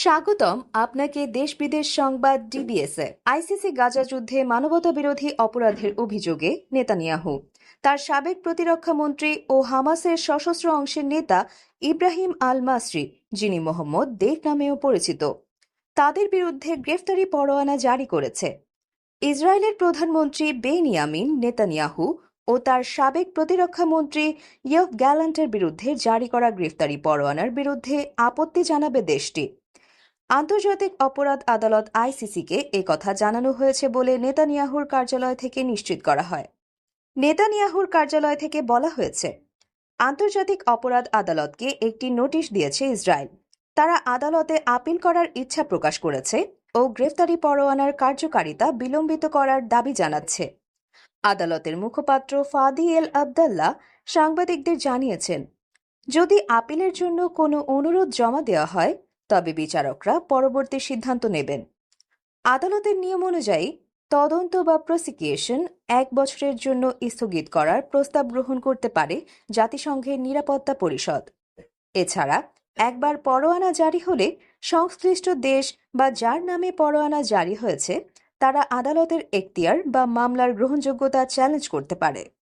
স্বাগতম আপনাকে দেশ বিদেশ সংবাদ ডিবিএসে আইসিসি গাজা যুদ্ধে মানবতা বিরোধী অপরাধের অভিযোগে নেতানিয়াহু। তার সাবেক প্রতিরক্ষা মন্ত্রী ও হামাসের সশস্ত্র অংশের নেতা ইব্রাহিম আল মাসরি যিনি মোহাম্মদ দেব নামেও পরিচিত, তাদের বিরুদ্ধে গ্রেফতারি পরোয়ানা জারি করেছে। ইসরায়েলের প্রধানমন্ত্রী বেনিয়ামিন নেতানিয়াহু ও তার সাবেক প্রতিরক্ষা মন্ত্রী ইয়ফ গ্যালান্টের বিরুদ্ধে জারি করা গ্রেফতারি পরোয়ানার বিরুদ্ধে আপত্তি জানাবে দেশটি। আন্তর্জাতিক অপরাধ আদালত আইসিসিকে কথা জানানো হয়েছে বলে নেতানিয়াহুর কার্যালয় থেকে নিশ্চিত করা হয়। নেতানিয়াহুর কার্যালয় থেকে বলা হয়েছে, আন্তর্জাতিক অপরাধ আদালতকে একটি নোটিশ দিয়েছে ইসরায়েল। তারা আদালতে আপিল করার ইচ্ছা প্রকাশ করেছে ও গ্রেফতারি পরোয়ানার কার্যকারিতা বিলম্বিত করার দাবি জানাচ্ছে। আদালতের মুখপাত্র ফাদি এল আবদাল্লাহ সাংবাদিকদের জানিয়েছেন, যদি আপিলের জন্য কোনো অনুরোধ জমা দেওয়া হয় তবে বিচারকরা পরবর্তী সিদ্ধান্ত নেবেন। আদালতের নিয়ম অনুযায়ী, তদন্ত বা প্রসিকিউশন এক বছরের জন্য স্থগিত করার প্রস্তাব গ্রহণ করতে পারে জাতিসংঘের নিরাপত্তা পরিষদ। এছাড়া, একবার পরোয়ানা জারি হলে সংশ্লিষ্ট দেশ বা যার নামে পরোয়ানা জারি হয়েছে, তারা আদালতের এখতিয়ার বা মামলার গ্রহণযোগ্যতা চ্যালেঞ্জ করতে পারে।